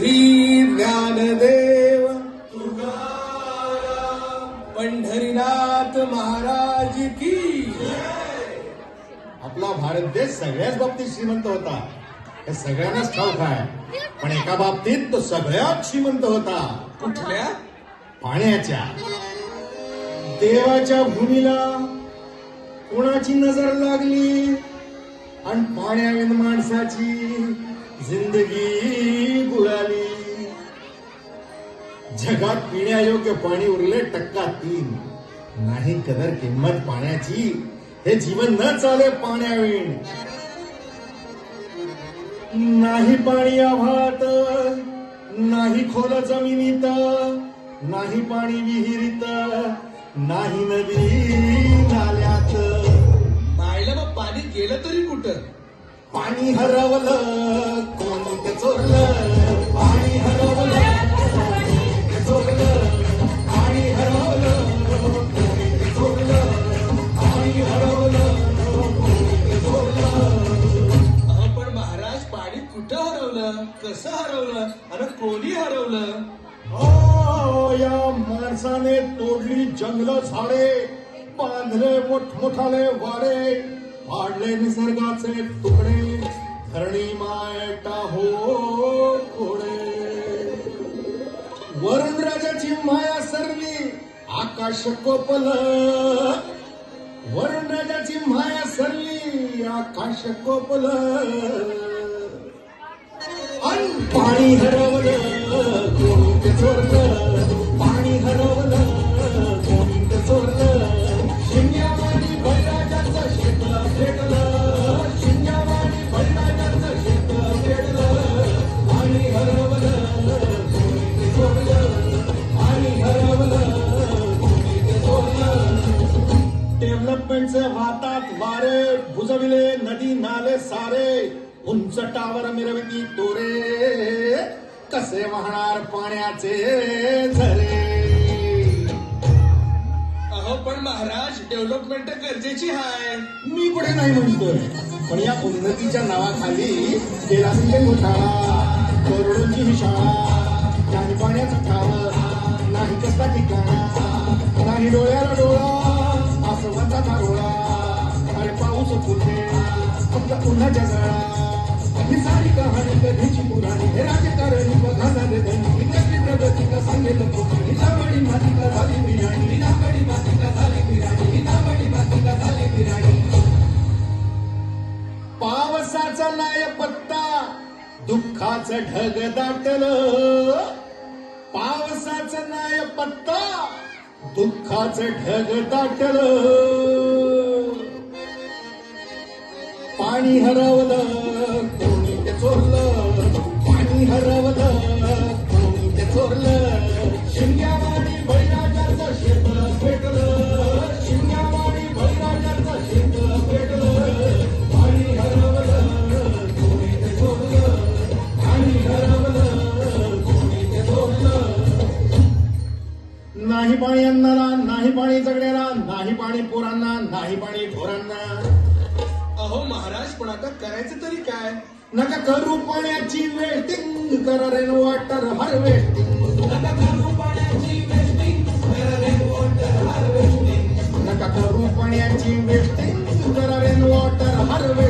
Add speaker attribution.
Speaker 1: श्री ज्ञानदेव पंढरीनाथ महाराज की
Speaker 2: आपला भारत देश सगळ्याच बाबतीत श्रीमंत होता. हे सगळ्यांनाच ठाऊक आहे. पण एका बाबतीत तो सगळ्यात श्रीमंत होता.
Speaker 1: कुठल्या?
Speaker 2: पाण्याच्या. देवाच्या भूमीला कोणाची नजर लागली? आणि पाण्याविन माणसाची जिंदगी जगात पिण्यायोग्य पाणी उरले टक्का तीन. नाही कदर किंमत पाण्याची. हे जीवन न चाले पाण्याविण. नाही पाणी आभात नाही खोल जमिनीत नाही पाणी विहिरीत नाही नदी नाल्यात.
Speaker 1: पाहिलं मग पाणी गेलं तरी कुठं?
Speaker 2: पाणी हरवलं हरवलं
Speaker 1: कसं हरवलं? अरे कोणी हरवलं?
Speaker 2: हो या माणसाने तोडली जंगल झाडे बांधले मोठमोठाले वाडे पाडले निसर्गाचे तुकडे धरणी मायटा हो कोडे वरुण राजाची माया सरली आकाश कोपल. वरुण राजाची माया सरली आकाश कोपल. पाणी हरवलं कोणी ते चोरलं? पाणी हरवलं कोणी ते चोरलं? शिंग्यावाणी बळराजाचं शेतलं फेडलं शिंग्यावाणी बळराजाचं शेतलं फेडलं पाणी हरवलं कोणी ते चोरलं? पाणी हरवलं कोणी ते चोरलं? डेव्हलपमेंटचे वारे बुजविले नदी नाले सारे. उंच टावर मिरविती तोरे कसे वाहणार पाण्याचे झरे?
Speaker 1: अहो पण महाराज डेव्हलपमेंट गरजेची आहे
Speaker 2: मी पुढे नाही म्हणतोय. पण या उन्नतीच्या नावाखाली केला घोटाळा करोडोंची ही शाळा नाही पाण्याचं ठाव. नाही कसला ठिकाणा नाही डोळ्याला डोळा आसवाचा धारोळा. आणि पाऊस फुटे फक्त उन्हाच्या गळा. पावसाचा नाय पत्ता दुःखाचं ढग दाटलं. पावसाचा नाय पत्ता दुःखाचं ढग दाटलं. पाणी हरवलं कोणी ते चोरलं. पाणी हरवलं नाही पाणी अन्नाला नाही पाणी जगण्याला नाही पाणी पोरांना नाही पाणी ढोरांना
Speaker 1: अहो महाराज पण आता करायचं तरी काय?
Speaker 2: नका करू पाण्याची वेटिंग करा रेन वॉटर हार्वेस्टिंग नका करू पाण्याची वेस्टिंग करा रेन वॉटर हार्वेस्टिंग नका करू पाण्याची वेस्टिंग करा रेन वॉटर हार्वेस्टिंग